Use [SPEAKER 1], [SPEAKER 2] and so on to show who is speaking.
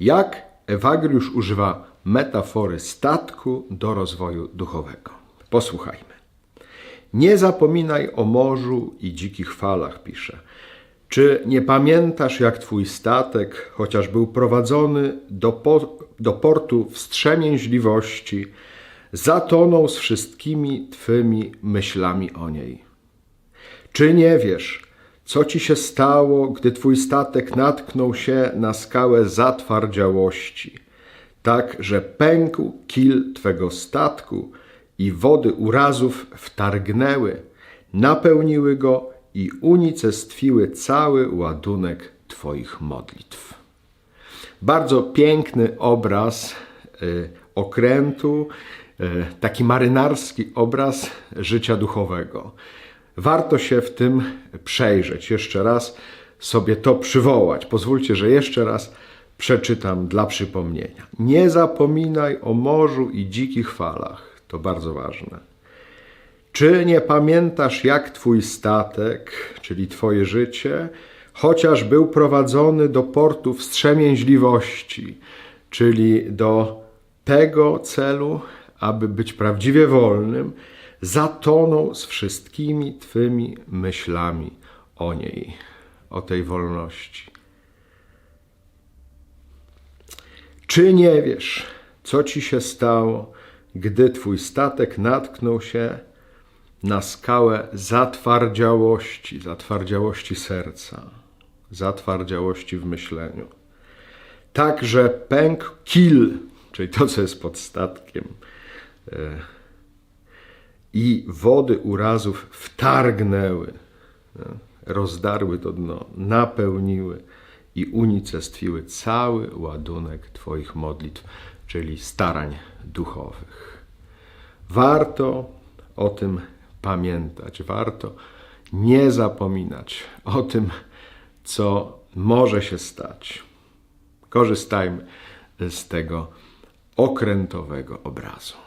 [SPEAKER 1] jak Ewagriusz używa metafory statku do rozwoju duchowego. Posłuchajmy. Nie zapominaj o morzu i dzikich falach, pisze. Czy nie pamiętasz, jak twój statek, chociaż był prowadzony do, po, do portu wstrzemięźliwości, zatonął z wszystkimi twymi myślami o niej? Czy nie wiesz, co ci się stało, gdy twój statek natknął się na skałę zatwardziałości, tak że pękł kil twego statku i wody urazów wtargnęły, napełniły go i unicestwiły cały ładunek twoich modlitw. Bardzo piękny obraz y, okrętu, y, taki marynarski obraz życia duchowego. Warto się w tym przejrzeć. Jeszcze raz sobie to przywołać. Pozwólcie, że jeszcze raz przeczytam dla przypomnienia. Nie zapominaj o morzu i dzikich falach. To bardzo ważne. Czy nie pamiętasz, jak twój statek, czyli twoje życie, chociaż był prowadzony do portu wstrzemięźliwości, czyli do tego celu, aby być prawdziwie wolnym, zatonął z wszystkimi twymi myślami o niej, o tej wolności. Czy nie wiesz, co ci się stało, gdy twój statek natknął się na skałę zatwardziałości, zatwardziałości serca, zatwardziałości w myśleniu? Tak, że pękł kil, czyli to, co jest pod statkiem, e, i wody urazów wtargnęły, e, rozdarły to dno, napełniły i unicestwiły cały ładunek Twoich modlitw, czyli starań duchowych. Warto o tym pamiętać, warto nie zapominać o tym, co może się stać. Korzystajmy z tego okrętowego obrazu.